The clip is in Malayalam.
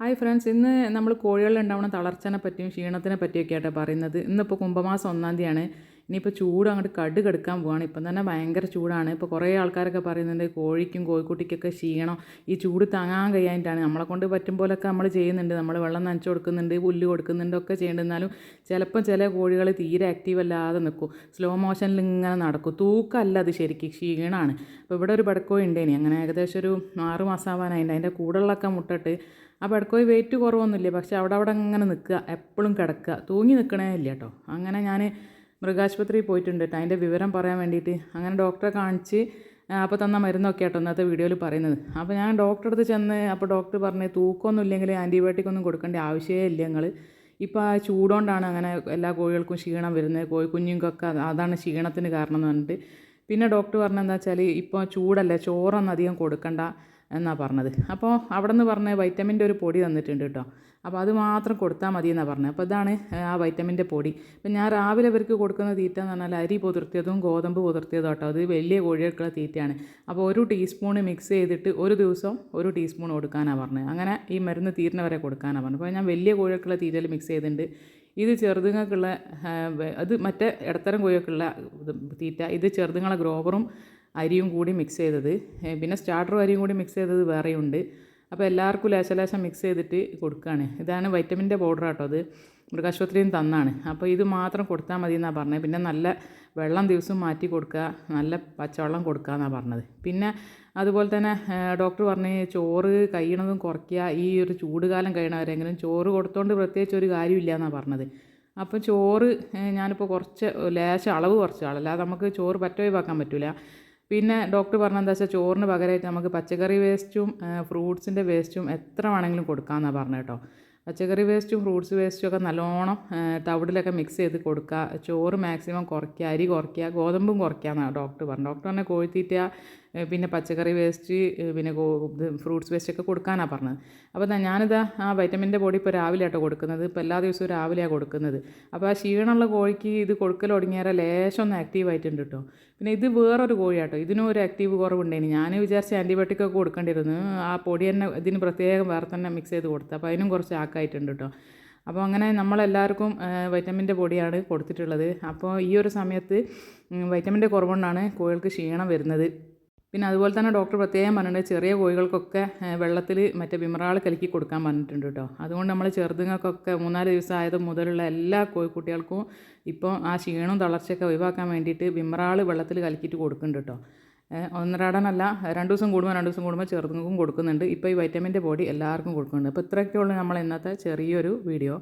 ഹായ് ഫ്രണ്ട്സ് ഇന്ന് നമ്മൾ കോഴികളിലുണ്ടാവുന്ന തളർച്ചനെ പറ്റിയും ക്ഷീണത്തിനെ പറ്റിയൊക്കെ ആയിട്ടാണ് പറയുന്നത്. ഇന്നിപ്പോൾ കുംഭമാസം ഒന്നാം തീയതിയാണ്. ഇനിയിപ്പോൾ ചൂട് അങ്ങോട്ട് കട് കെടുക്കാൻ പോവാണ്. ഇപ്പം തന്നെ ഭയങ്കര ചൂടാണ്. ഇപ്പോൾ കുറേ ആൾക്കാരൊക്കെ പറയുന്നുണ്ട് കോഴിക്കും കോഴിക്കുട്ടിക്കൊക്കെ ക്ഷീണം. ഈ ചൂട് താങ്ങാൻ കഴിയാനിട്ടാണ് നമ്മളെ കൊണ്ട് പറ്റും പോലൊക്കെ നമ്മൾ ചെയ്യുന്നുണ്ട്. നമ്മൾ വെള്ളം നനച്ച് കൊടുക്കുന്നുണ്ട് പുല്ല് കൊടുക്കുന്നുണ്ട് ഒക്കെ ചെയ്യേണ്ടിരുന്നാലും ചിലപ്പോൾ ചില കോഴികൾ തീരെ ആക്റ്റീവ് അല്ലാതെ നിൽക്കും സ്ലോ മോഷനിൽ ഇങ്ങനെ നടക്കും. തൂക്കമല്ല അത് ശരിക്കും. ക്ഷീണമാണ് അപ്പോൾ ഇവിടെ ഒരു പടക്കോഴി ഉണ്ടേനി അങ്ങനെ ഏകദേശം ഒരു ആറ് മാസം ആവാനായിട്ട് അതിന്റെ കൂടുതലൊക്കെ മുട്ടിട്ട് ആ പടക്കോയി വെയിറ്റ് കുറവൊന്നുമില്ല. പക്ഷേ അവിടെ അവിടെ ഇങ്ങനെ നിൽക്കുക. എപ്പോഴും കിടക്കുക. തൂങ്ങി നിൽക്കണേ ഇല്ല കേട്ടോ. അങ്ങനെ ഞാൻ മൃഗാശുപത്രിയിൽ പോയിട്ടുണ്ട്. കേട്ടോ അതിന്റെ വിവരം പറയാൻ വേണ്ടിയിട്ട് അങ്ങനെ ഡോക്ടറെ കാണിച്ച് അപ്പോൾ തന്ന മരുന്നൊക്കെ കേട്ടോ ഇന്നത്തെ വീഡിയോയിൽ പറയുന്നത്. അപ്പോൾ ഞാൻ ഡോക്ടറെ അടുത്ത് ചെന്ന് അപ്പോൾ ഡോക്ടർ പറഞ്ഞ് തൂക്കമൊന്നും ഇല്ലെങ്കിൽ ആന്റിബയോട്ടിക് ഒന്നും കൊടുക്കേണ്ട ആവശ്യമേ ഇല്ല ഞങ്ങൾ ഇപ്പോൾ ആ ചൂടുകൊണ്ടാണ് അങ്ങനെ എല്ലാ കോഴികൾക്കും ക്ഷീണം വരുന്നത്. കോഴി കുഞ്ഞുങ്ങൾക്കൊക്കെ അത് അതാണ് ക്ഷീണത്തിന് കാരണം എന്ന് പറഞ്ഞിട്ട്. പിന്നെ ഡോക്ടർ പറഞ്ഞെന്താ വെച്ചാൽ ഇപ്പോൾ ചൂടല്ലേ ചോറൊന്നും അധികം കൊടുക്കണ്ട. എന്നാണ് പറഞ്ഞത്. അപ്പോൾ അവിടെ നിന്ന് പറഞ്ഞ വൈറ്റമിന്റെ ഒരു പൊടി തന്നിട്ടുണ്ട് കേട്ടോ. അപ്പോൾ അത് മാത്രം കൊടുത്താൽ മതി എന്നാണ് പറഞ്ഞത്. അപ്പോൾ ഇതാണ് ആ വൈറ്റമിന്റെ പൊടി. ഇപ്പം ഞാൻ രാവിലെ ഇവർക്ക് കൊടുക്കുന്ന തീറ്റ എന്ന് പറഞ്ഞാൽ അരി പുതിർത്തിയതും ഗോതമ്പ് പുതിർത്തിയതും കേട്ടോ. അത് വലിയ കോഴികൾക്കുള്ള തീറ്റയാണ്. അപ്പോൾ ഒരു ടീസ്പൂണ് മിക്സ് ചെയ്തിട്ട് ഒരു ദിവസം ഒരു ടീസ്പൂൺ കൊടുക്കാനാണ് പറഞ്ഞത്. അങ്ങനെ ഈ മരുന്ന് തീരുന്ന വരെ കൊടുക്കാനാണ് പറഞ്ഞത്. അപ്പോൾ ഞാൻ വലിയ കോഴികൾക്കുള്ള തീറ്റയിൽ മിക്സ് ചെയ്തിട്ടുണ്ട്. ഇത് ചെറുതുങ്ങൾക്കുള്ള അത് മറ്റേ ഇടത്തരം കോഴികൾക്കുള്ള തീറ്റ. ഇത് ചെറുതുങ്ങളെ ഗ്രോവറും അരിയും കൂടി മിക്സ് ചെയ്തത്. പിന്നെ സ്റ്റാർട്ടറും അരിയും കൂടി മിക്സ് ചെയ്തത് വേറെയുണ്ട്. അപ്പോൾ എല്ലാവർക്കും ലേശലേശം മിക്സ് ചെയ്തിട്ട് കൊടുക്കുകയാണ് ഇതാണ് വൈറ്റമിന്റെ പൗഡർ കേട്ടോ അത്. മൃഗാശുപത്രിയിൽ തന്നാണ്. അപ്പോൾ ഇത് മാത്രം കൊടുത്താൽ മതി എന്നാണ് പറഞ്ഞത് പിന്നെ നല്ല വെള്ളം ദിവസം മാറ്റി കൊടുക്കുക നല്ല പച്ചവെള്ളം കൊടുക്കുക എന്നാണ് പറഞ്ഞത്. പിന്നെ അതുപോലെ തന്നെ ഡോക്ടർ പറഞ്ഞ് ചോറ് കഴിയണതും കുറയ്ക്കുക ഈ ഒരു ചൂടുകാലം കഴിയണവരെങ്കിലും ചോറ് കൊടുത്തോണ്ട് പ്രത്യേകിച്ച് ഒരു കാര്യമില്ല എന്നാണ് പറഞ്ഞത്. അപ്പോൾ ചോറ് ഞാനിപ്പോൾ കുറച്ച് ലേശം അളവ് കുറച്ച്. അല്ലാതെ നമുക്ക് ചോറ് പറ്റ ഒഴിവാക്കാൻ പറ്റില്ല പിന്നെ ഡോക്ടർ പറഞ്ഞ എന്താ വെച്ചാൽ ചോറിന് പകരമായിട്ട് നമുക്ക് പച്ചക്കറി വേസ്റ്റും ഫ്രൂട്ട്സിന്റെ വേസ്റ്റും എത്ര വേണമെങ്കിലും കൊടുക്കാമെന്നാണ് പറഞ്ഞത് കേട്ടോ പച്ചക്കറി വേസ്റ്റും ഫ്രൂട്ട്സ് വേസ്റ്റും ഒക്കെ നല്ലോണം തവിടിലൊക്കെ മിക്സ് ചെയ്ത് കൊടുക്കുക ചോറ് മാക്സിമം കുറയ്ക്കുക അരി കുറയ്ക്കുക ഗോതമ്പും കുറയ്ക്കുക എന്നാണ് ഡോക്ടർ പറഞ്ഞത് ഡോക്ടർ പറഞ്ഞാൽ കോഴിത്തീറ്റ പിന്നെ പച്ചക്കറി വേസ്റ്റ് പിന്നെ ഫ്രൂട്ട്സ് വേസ്റ്റ് ഒക്കെ കൊടുക്കാനാണ് പറഞ്ഞത്. അപ്പോൾ ഞാനിത് ആ വൈറ്റമിന്റെ പൊടി ഇപ്പോൾ രാവിലെ ആട്ടോ കൊടുക്കുന്നത്. ഇപ്പോൾ എല്ലാ ദിവസവും രാവിലെയാണ് കൊടുക്കുന്നത്. അപ്പോൾ ആ ക്ഷീണമുള്ള കോഴിക്ക് ഇത് കൊടുക്കൽ തുടങ്ങിയാൽ ലേശം ഒന്ന് ആക്റ്റീവ് ആയിട്ടുണ്ട് കേട്ടോ പിന്നെ ഇത് വേറൊരു കോഴിയാട്ടോ. ഇതിനും ഒരു ആക്റ്റീവ് കുറവുണ്ടായിരുന്നു ഞാൻ വിചാരിച്ച ആന്റിബയോട്ടിക് ഒക്കെ കൊടുക്കേണ്ടിയിരുന്നു. ആ പൊടി തന്നെ ഇതിന് പ്രത്യേകം വേറെ തന്നെ മിക്സ് ചെയ്ത് കൊടുത്തു. അപ്പോൾ അതിനും കുറച്ച് ആക്കായിട്ടുണ്ട് കേട്ടോ അപ്പോൾ അങ്ങനെ നമ്മളെല്ലാവർക്കും വൈറ്റമിന്റെ പൊടിയാണ് കൊടുത്തിട്ടുള്ളത്. അപ്പോൾ ഈ ഒരു സമയത്ത് വൈറ്റമിന്റെ കുറവുകൊണ്ടാണ് കോഴികൾക്ക് ക്ഷീണം വരുന്നത്. പിന്നെ അതുപോലെ തന്നെ ഡോക്ടർ പ്രത്യേകം പറഞ്ഞിട്ടുണ്ട് ചെറിയ കോഴികൾക്കൊക്കെ വെള്ളത്തിൽ മറ്റേ വിമറാൾ കലക്കി കൊടുക്കാൻ പറഞ്ഞിട്ടുണ്ട് കേട്ടോ. അതുകൊണ്ട് നമ്മൾ ചെറുതുങ്ങൾക്കൊക്കെ മൂന്നാൽ ദിവസം ആയത് മുതലുള്ള എല്ലാ കോഴിക്കുട്ടികൾക്കും ഇപ്പോൾ ആ ക്ഷീണവും തളർച്ചയൊക്കെ ഒഴിവാക്കാൻ വേണ്ടിയിട്ട് വിമറാൾ വെള്ളത്തിൽ കലക്കിയിട്ട് കൊടുക്കുന്നുണ്ട് കേട്ടോ. ഒന്നരാടനല്ല രണ്ട് ദിവസം കൂടുമ്പോൾ രണ്ട് ദിവസം കൂടുമ്പോൾ ചെറുതുങ്ങൾക്കും കൊടുക്കുന്നുണ്ട്. ഇപ്പോൾ ഈ വൈറ്റമിന്റെ ബോഡി എല്ലാവർക്കും കൊടുക്കുന്നുണ്ട്. അപ്പോൾ ഇത്രയൊക്കെയുള്ളൂ നമ്മൾ ഇന്നത്തെ ചെറിയൊരു വീഡിയോ